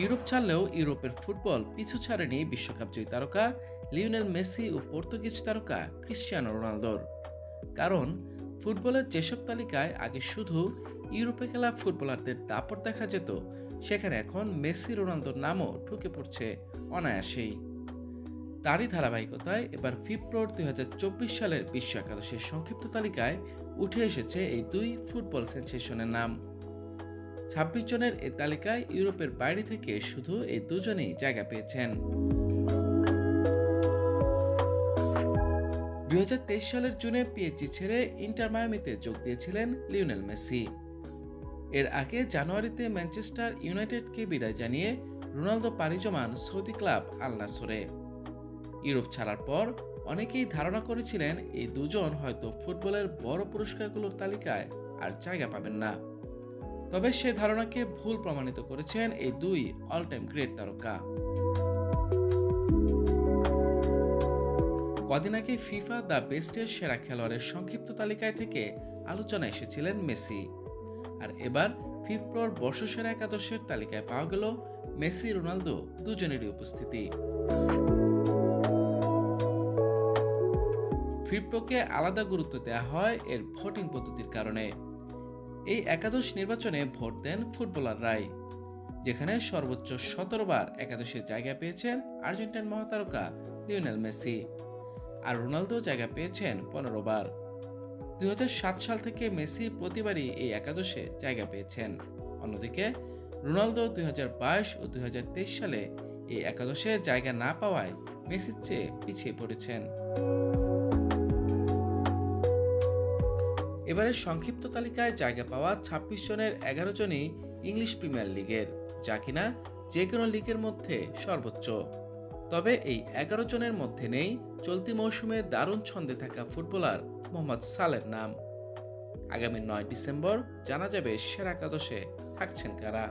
Europe ছাড়লেও ইউরোপের football পিছু ছাড়েনি বিশ্বকাপ জয়ী তারকা লিওনেল মেসি ও পর্তুগিজ তারকা ক্রিশ্চিয়ানো রোনালদোর। কারণ ফুটবলের যেসব তালিকায় আগে শুধু ইউরোপে খেলা ফুটবলারদের দাপট দেখা যেত, সেখানে এখন মেসি রোনালদোর নামও ঢুকে পড়ছে অনায়াসেই। তারই ধারাবাহিকতায় এবার ফিপ্রোর দুই হাজার চব্বিশ সালের বিশ্ব একাদশের সংক্ষিপ্ত তালিকায় উঠে এসেছে এই দুই ফুটবল সেন্সেশনের নাম। ছাব্বিশ জনের এই তালিকায় ইউরোপের বাইরে থেকে শুধু এই দুজনেই জায়গা পেয়েছেন। দুই হাজার তেইশ সালের জুনে পিএইচজি ছেড়ে ইন্টার মায়ামিতে যোগ দিয়েছিলেন লিওনেল মেসি। এর আগে জানুয়ারিতে ম্যানচেস্টার ইউনাইটেডকে বিদায় জানিয়ে রোনালদো পাড়ি জমান সৌদি ক্লাব আল নাসরে। ইউরোপ ছাড়ার পর অনেকেই ধারণা করেছিলেন এই দুজন হয়তো ফুটবলের বড় পুরস্কারগুলোর তালিকায় আর জায়গা পাবেন না। তবে সে ধারণাকে ভুল প্রমাণিত করেছেন এই দুই অল টাইম গ্রেট তারকা। কদিন আগে ফিফা দ্য বেস্টের সেরা খেলোয়াড়ের সংক্ষিপ্ত তালিকায় থেকে আলোচনা এসেছিলেন মেসি। আর এবার ফিফপ্রোর বর্ষসেরা একাদশের তালিকায় পাওয়া গেল মেসি, রোনালদো দুজনেরই উপস্থিতি। ফিফপ্রোকে আলাদা গুরুত্ব দেওয়া হয় এর ভোটিং পদ্ধতির কারণে। এই একাদশ নির্বাচনে ভোট দেন ফুটবলাররাই, যেখানে সর্বোচ্চ সতেরো বার একাদশে জায়গা পেয়েছেন আর্জেন্টাইন মহাতারকা লিওনেল মেসি আর রোনালদো জায়গা পেয়েছেন পনেরো বার দুই হাজার সাত সাল থেকে মেসি প্রতিবারই এই একাদশে জায়গা পেয়েছেন। অন্যদিকে, রোনালদো দুই হাজার বাইশ ও দুই হাজার তেইশ সালে এই একাদশে জায়গা না পাওয়ায় মেসির চেয়ে পিছিয়ে পড়েছেন। এবারের সংক্ষিপ্ত তালিকায় জায়গা পাওয়া ছাব্বিশ জনের এগারো জনই ইংলিশ প্রিমিয়ার লিগের, যা কিনা যে কোনো লিগের মধ্যে সর্বোচ্চ। তবে এই এগারো জনের মধ্যে নেই চলতি মৌসুমে দারুণ ছন্দে থাকা ফুটবলার মোহাম্মদ সালের নাম। আগামী নয় ডিসেম্বর জানা যাবে সেরা একাদশে থাকছেন কারা।